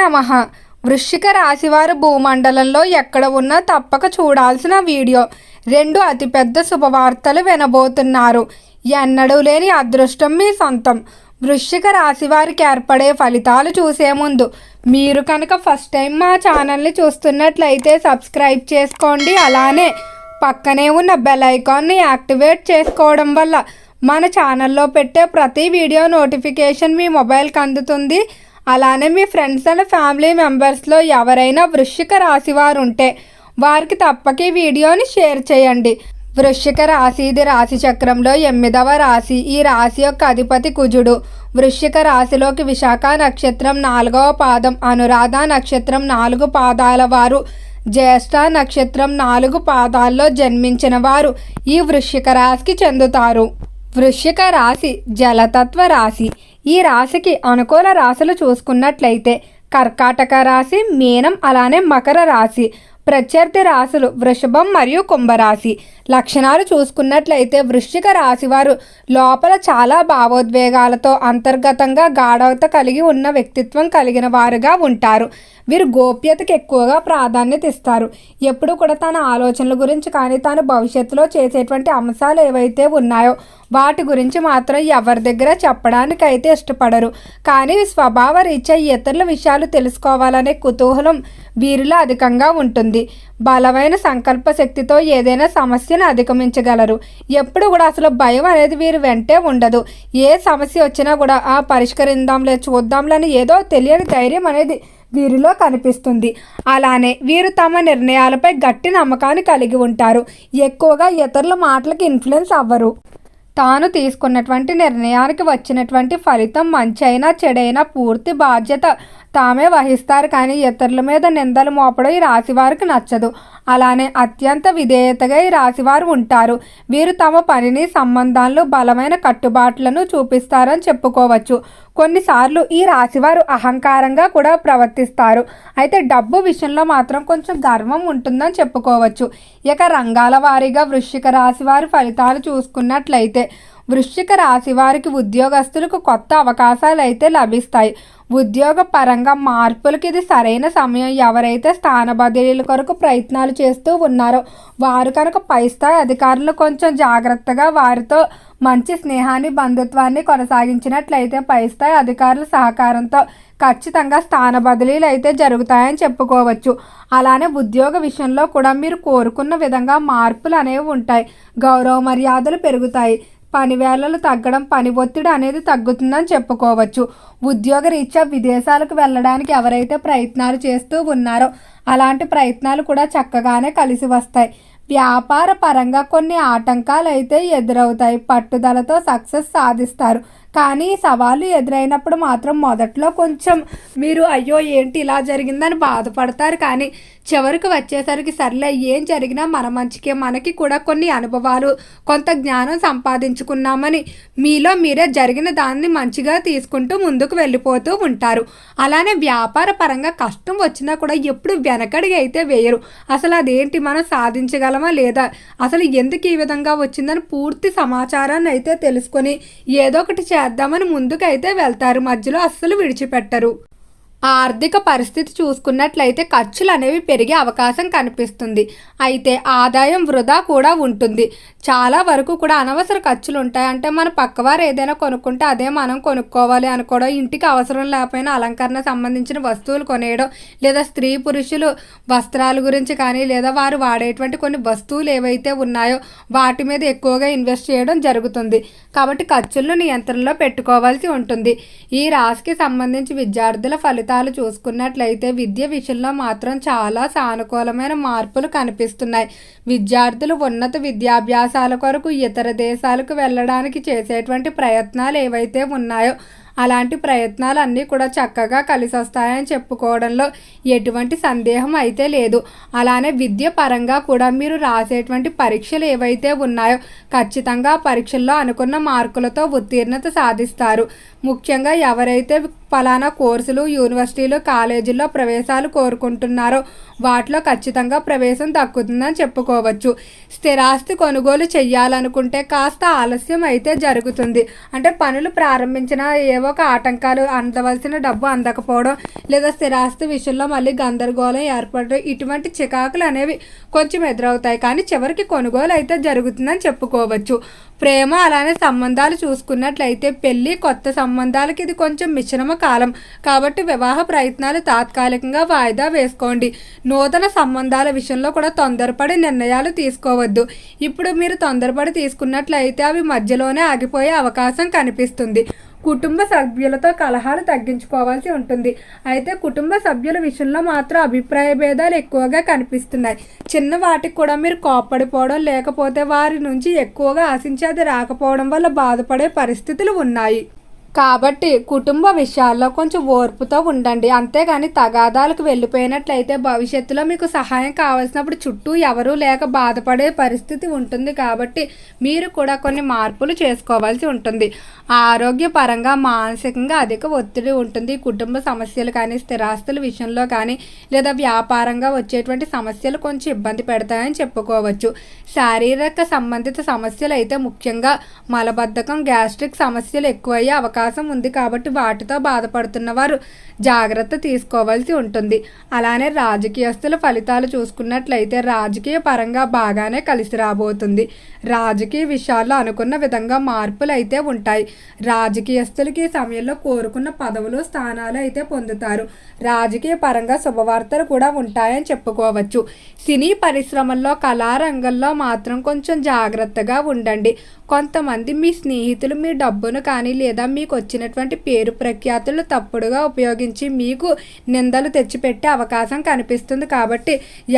నమ. వృశ్చిక రాశివారు భూమండలంలో ఎక్కడ ఉన్నా తప్పక చూడాల్సిన వీడియో. రెండు అతిపెద్ద శుభవార్తలు వినబోతున్నారు. ఎన్నడూ లేని అదృష్టం మీ సొంతం. వృశ్చిక రాశి వారికి ఏర్పడే ఫలితాలు చూసే ముందు మీరు కనుక ఫస్ట్ టైం మా ఛానల్ని చూస్తున్నట్లయితే సబ్స్క్రైబ్ చేసుకోండి. అలానే పక్కనే ఉన్న బెల్ ఐకాన్ని యాక్టివేట్ చేసుకోవడం వల్ల మన ఛానల్లో పెట్టే ప్రతి వీడియో నోటిఫికేషన్ మీ మొబైల్కి అందుతుంది. అలానే మీ ఫ్రెండ్స్ అండ్ ఫ్యామిలీ మెంబర్స్లో ఎవరైనా వృశ్చిక రాశి వారు ఉంటే వారికి తప్పక ఈ వీడియోని షేర్ చేయండి. వృశ్చిక రాశి ఇది రాశి చక్రంలో ఎనిమిదవ రాశి. ఈ రాశి యొక్క అధిపతి కుజుడు. వృశ్చిక రాశిలోకి విశాఖ నక్షత్రం నాలుగవ పాదం. అనురాధ నక్షత్రం నాలుగు పాదాల వారు. జ్యేష్ఠ నక్షత్రం నాలుగు పాదాల్లో జన్మించిన వారు ఈ వృశ్చిక రాశికి చెందుతారు. వృశ్చిక రాశి జలతత్వ రాశి. ఈ రాశికి అనుకూల రాశులు చూసుకున్నట్లయితే కర్కాటక రాశి మీనం అలానే మకర రాశి ప్రత్యర్థి రాశులు వృషభం మరియు కుంభరాశి. లక్షణాలు చూసుకున్నట్లయితే వృశ్చిక రాశి వారు లోపల చాలా భావోద్వేగాలతో అంతర్గతంగా గాఢత కలిగి ఉన్న వ్యక్తిత్వం కలిగిన వారుగా ఉంటారు. వీరు గోప్యతకు ఎక్కువగా ప్రాధాన్యత ఇస్తారు. ఎప్పుడు కూడా తన ఆలోచనల గురించి కానీ తాను భవిష్యత్తులో చేసేటువంటి అంశాలు ఏవైతే ఉన్నాయో వాటి గురించి మాత్రం ఎవరి దగ్గర చెప్పడానికి అయితే ఇష్టపడరు. కానీ స్వభావ రీత్యా ఇతరుల విషయాలు తెలుసుకోవాలనే కుతూహలం వీరిలో అధికంగా ఉంటుంది. బలమైన సంకల్ప శక్తితో ఏదైనా సమస్యను అధిగమించగలరు. ఎప్పుడు కూడా అసలు భయం అనేది వీరు వెంటే ఉండదు. ఏ సమస్య వచ్చినా కూడా ఆ పరిష్కరిందాంలే చూద్దాంలని ఏదో తెలియని ధైర్యం అనేది వీరిలో కనిపిస్తుంది. అలానే వీరు తమ నిర్ణయాలపై గట్టి నమ్మకాన్ని కలిగి ఉంటారు. ఎక్కువగా ఇతరుల మాటలకు ఇన్ఫ్లుయెన్స్ అవ్వరు. తాను తీసుకున్నటువంటి నిర్ణయానికి వచ్చినటువంటి ఫలితం మంచి అయినా చెడైనా పూర్తి బాధ్యత తామే వహిస్తారు. కానీ ఇతరుల మీద నిందలు మోపడం ఈ రాశివారికి నచ్చదు. అలానే అత్యంత విధేయతగా ఈ రాశివారు ఉంటారు. వీరు తమ పనిని సంబంధాలను బలమైన కట్టుబాట్లను చూపిస్తారని చెప్పుకోవచ్చు. కొన్నిసార్లు ఈ రాశివారు అహంకారంగా కూడా ప్రవర్తిస్తారు. అయితే డబ్బు విషయంలో మాత్రం కొంచెం గర్వం ఉంటుందని చెప్పుకోవచ్చు. ఇక రంగాల వారీగా వృశ్చిక రాశి వారి ఫలితాలు చూసుకున్నట్లయితే వృశ్చిక రాశి వారికి ఉద్యోగస్తులకు కొత్త అవకాశాలు అయితే లభిస్తాయి. ఉద్యోగ పరంగా మార్పులకు ఇది సరైన సమయం. ఎవరైతే స్థాన బదిలీల కొరకు ప్రయత్నాలు చేస్తూ ఉన్నారో వారు కనుక పై స్థాయి అధికారులు కొంచెం జాగ్రత్తగా వారితో మంచి స్నేహాన్ని బంధుత్వాన్ని కొనసాగించినట్లయితే పై స్థాయి అధికారుల సహకారంతో ఖచ్చితంగా స్థాన బదిలీలు అయితే జరుగుతాయని చెప్పుకోవచ్చు. అలానే ఉద్యోగ విషయంలో కూడా మీరు కోరుకున్న విధంగా మార్పులు అనేవి ఉంటాయి. గౌరవ మర్యాదలు పెరుగుతాయి. పని వేళలు తగ్గడం పని ఒత్తిడి అనేది తగ్గుతుందని చెప్పుకోవచ్చు. ఉద్యోగ రీత్యా విదేశాలకు వెళ్ళడానికి ఎవరైతే ప్రయత్నాలు చేస్తూ ఉన్నారో అలాంటి ప్రయత్నాలు కూడా చక్కగానే కలిసి వస్తాయి. వ్యాపార పరంగా కొన్ని ఆటంకాలు అయితే ఎదురవుతాయి. పట్టుదలతో సక్సెస్ సాధిస్తారు. కానీ సవాళ్ళు ఎదురైనప్పుడు మాత్రం మొదట్లో కొంచెం మీరు అయ్యో ఏంటి ఇలా జరిగిందని బాధపడతారు. కానీ చివరికి వచ్చేసరికి సర్లే ఏం జరిగినా మన మంచికే. మనకి కూడా కొన్ని అనుభవాలు కొంత జ్ఞానం సంపాదించుకున్నామని మీలో మీరే జరిగిన దాన్ని మంచిగా తీసుకుంటూ ముందుకు వెళ్ళిపోతూ ఉంటారు. అలానే వ్యాపార పరంగా కష్టం వచ్చినా కూడా ఎప్పుడు వెనకడిగి అయితే వేయరు. అసలు అదేంటి? మనం సాధించగలమా లేదా? అసలు ఎందుకు ఈ విధంగా వచ్చిందని పూర్తి సమాచారాన్ని అయితే తెలుసుకొని ఏదో ఒకటి చేద్దామని ముందుకైతే వెళ్తారు. మధ్యలో అస్సలు విడిచిపెట్టరు. ఆర్థిక పరిస్థితి చూసుకున్నట్లయితే ఖర్చులు అనేవి పెరిగే అవకాశం కనిపిస్తుంది. అయితే ఆదాయం వృధా కూడా ఉంటుంది. చాలా వరకు కూడా అనవసర ఖర్చులు ఉంటాయి అంటే మన పక్కవారు ఏదైనా కొనుక్కుంటే అదే మనం కొనుక్కోవాలి అనుకోవడం ఇంటికి అవసరం లేకపోయినా అలంకరణ సంబంధించిన వస్తువులు కొనేయడం లేదా స్త్రీ పురుషులు వస్త్రాల గురించి కానీ లేదా వారు వాడేటువంటి కొన్ని వస్తువులు ఏవైతే ఉన్నాయో వాటి మీద ఎక్కువగా ఇన్వెస్ట్ చేయడం జరుగుతుంది. కాబట్టి ఖర్చులను నియంత్రణలో పెట్టుకోవాల్సి ఉంటుంది. ఈ రాశికి సంబంధించి విద్యార్థుల ఫలితం ఫలితాలు చూసుకున్నట్లయితే విద్య విషయంలో మాత్రం చాలా సానుకూలమైన మార్పులు కనిపిస్తున్నాయి. విద్యార్థులు ఉన్నత విద్యాభ్యాసాల కొరకు ఇతర దేశాలకు వెళ్ళడానికి చేసేటువంటి ప్రయత్నాలు ఏవైతే ఉన్నాయో అలాంటి ప్రయత్నాలు అన్నీ కూడా చక్కగా కలిసి వస్తాయని చెప్పుకోవడంలో ఎటువంటి సందేహం అయితే లేదు. అలానే విద్య పరంగా కూడా మీరు రాసేటువంటి పరీక్షలు ఏవైతే ఉన్నాయో ఖచ్చితంగా పరీక్షల్లో అనుకున్న మార్కులతో ఉత్తీర్ణత సాధిస్తారు. ముఖ్యంగా ఎవరైతే ఫలానా కోర్సులు యూనివర్సిటీలు కాలేజీల్లో ప్రవేశాలు కోరుకుంటున్నారో. వాటిలో ఖచ్చితంగా ప్రవేశం దక్కుతుందని చెప్పుకోవచ్చు. స్థిరాస్తి కొనుగోలు చేయాలనుకుంటే కాస్త ఆలస్యం అయితే జరుగుతుంది. అంటే పనులు ప్రారంభించిన ఏవో ఒక ఆటంకాలు అందవలసిన డబ్బు అందకపోవడం లేదా స్థిరాస్తి విషయంలో మళ్ళీ గందరగోళం ఏర్పడడం ఇటువంటి చికాకులు అనేవి కొంచెం ఎదురవుతాయి. కానీ చివరికి కొనుగోలు అయితే జరుగుతుందని చెప్పుకోవచ్చు. ప్రేమ అలానే సంబంధాలు చూసుకున్నట్లయితే పెళ్ళి కొత్త సంబంధాలకి ఇది కొంచెం మిశ్రమ కాలం. కాబట్టి వివాహ ప్రయత్నాలు తాత్కాలికంగా వాయిదా వేసుకోండి. నూతన సంబంధాల విషయంలో కూడా తొందరపడి నిర్ణయాలు తీసుకోవద్దు. ఇప్పుడు మీరు తొందరపడి తీసుకున్నట్లయితే అవి మధ్యలోనే ఆగిపోయే అవకాశం కనిపిస్తుంది. కుటుంబ సభ్యులతో కలహాలు తగ్గించుకోవాల్సి ఉంటుంది. అయితే కుటుంబ సభ్యుల విషయంలో మాత్రం అభిప్రాయ భేదాలు ఎక్కువగా కనిపిస్తున్నాయి. చిన్న వాటికి కూడా మీరు కోప్పడిపోవడం లేకపోతే వారి నుంచి ఎక్కువగా ఆశించేది రాకపోవడం వల్ల బాధపడే పరిస్థితులు ఉన్నాయి. కాబట్టి కుటుంబ విషయాల్లో కొంచెం ఓర్పుతో ఉండండి. అంతేగాని తగాదాలకు వెళ్ళిపోయినట్లయితే భవిష్యత్తులో మీకు సహాయం కావాల్సినప్పుడు చుట్టూ ఎవరూ లేక బాధపడే పరిస్థితి ఉంటుంది కాబట్టి మీరు కూడా కొన్ని మార్పులు చేసుకోవాల్సి ఉంటుంది. ఆరోగ్యపరంగా మానసికంగా అధిక ఒత్తిడి ఉంటుంది. కుటుంబ సమస్యలు కానీ స్థిరాస్తుల విషయంలో కానీ లేదా వ్యాపారంగా వచ్చేటువంటి సమస్యలు కొంచెం ఇబ్బంది పెడతాయని చెప్పుకోవచ్చు. శారీరక సంబంధిత సమస్యలు అయితే ముఖ్యంగా మలబద్ధకం గ్యాస్ట్రిక్ సమస్యలు ఎక్కువయ్యే అవకాశం అవకాశం ఉంది కాబట్టి వాటితో బాధపడుతున్న వారు జాగ్రత్త తీసుకోవాల్సి ఉంటుంది. అలానే రాజకీయస్తుల ఫలితాలు చూసుకున్నట్లయితే రాజకీయ పరంగా బాగానే కలిసి రాబోతుంది. రాజకీయ విషయాల్లో అనుకున్న విధంగా మార్పులు అయితే ఉంటాయి. రాజకీయస్తులకి ఈ సమయంలో కోరుకున్న పదవులు స్థానాలు అయితే పొందుతారు. రాజకీయ పరంగా శుభవార్తలు కూడా ఉంటాయని చెప్పుకోవచ్చు. సినీ పరిశ్రమల్లో కళారంగంలో మాత్రం కొంచెం జాగ్రత్తగా ఉండండి. కొంతమంది మీ స్నేహితులు మీ డబ్బును కానీ లేదా మీకు వచ్చినటువంటి పేరు ప్రఖ్యాతులు తప్పుడుగా ఉపయోగించి మీకు నిందలు తెచ్చిపెట్టే అవకాశం కనిపిస్తుంది కాబట్టి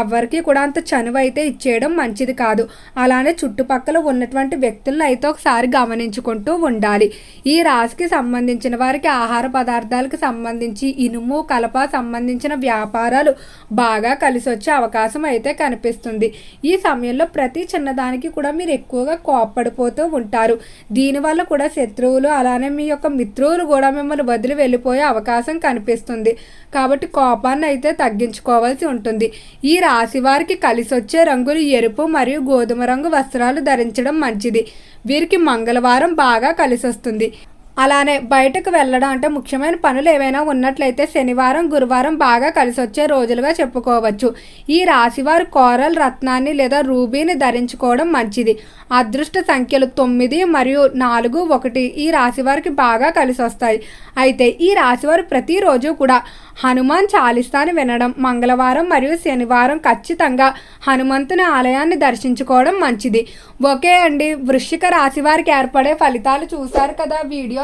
ఎవరికి కూడా అంత చనువు అయితే ఇచ్చేయడం మంచిది కాదు. అలానే చుట్టుపక్కల ఉన్నటువంటి వ్యక్తులను అయితే ఒకసారి గమనించుకుంటూ ఉండాలి. ఈ రాశికి సంబంధించిన వారికి ఆహార పదార్థాలకు సంబంధించి ఇనుము కలప సంబంధించిన వ్యాపారాలు బాగా కలిసి వచ్చే అవకాశం అయితే కనిపిస్తుంది. ఈ సమయంలో ప్రతి చిన్నదానికి కూడా మీరు ఎక్కువగా కోప్పడిపోతూ ఉంటారు. దీనివల్ల కూడా శత్రువులు అలానే మీ యొక్క మిత్రువులు కూడా మిమ్మల్ని వదిలి వెళ్ళిపోయే అవకాశం కనిపిస్తుంది. కాబట్టి కోపాన్ని అయితే తగ్గించుకోవాల్సి ఉంటుంది. ఈ రాశి వారికి కలిసి వచ్చే రంగులు ఎరుపు మరియు గోధుమ రంగు వస్త్రాలు ధరించడం మంచిది. వీరికి మంగళవారం బాగా కలిసి వస్తుంది అలానే బయటకు వెళ్ళడం అంటే ముఖ్యమైన పనులు ఏవైనా ఉన్నట్లయితే శనివారం గురువారం బాగా కలిసి వచ్చే రోజులుగా చెప్పుకోవచ్చు. ఈ రాశివారు కోరల్ రత్నాన్ని లేదా రూబీని ధరించుకోవడం మంచిది. అదృష్ట సంఖ్యలు తొమ్మిది మరియు నాలుగు ఒకటి ఈ రాశివారికి బాగా కలిసి వస్తాయి అయితే ఈ రాశివారు ప్రతిరోజు కూడా హనుమాన్ చాలీసాని వినడం మంగళవారం మరియు శనివారం ఖచ్చితంగా హనుమంతుని ఆలయాన్ని దర్శించుకోవడం మంచిది. ఓకే అండి వృశ్చిక రాశి వారికి ఏర్పడే ఫలితాలు చూశారు కదా వీడియో.